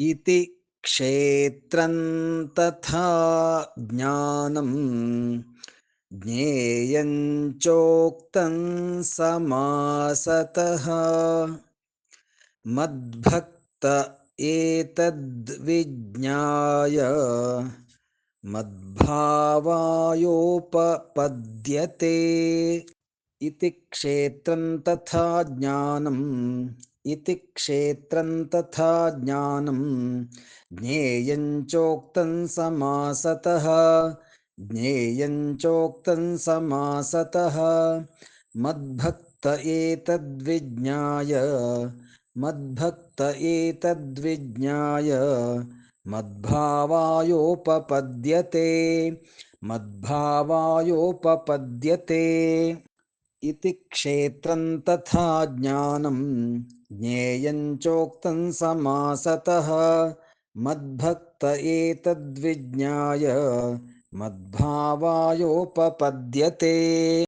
इति क्षेत्रं तथा ज्ञानम् ज्ञेयं चोक्तं समासतः। मद्भक्त एतद्विज्ञाय मद्भावायोपपद्यते इति क्षेत्रं तथा ज्ञानम् इति क्षेत्रं तथा ज्ञानं ज्ञेयं चोक्तं समासतः ज्ञेयं चोक्तं समासतः। मद्भक्त एतद्विज्ञाय मद्भक्त एतद्विज्ञाय मद्भावायोपपद्यते मद्भावायोपपद्यते इति क्षेत्रं तथा ज्ञानं ज्ञेयं चोक्तं समासतः। मद्भक्त एतद्विज्ञाय मद्भावायोपपद्यते।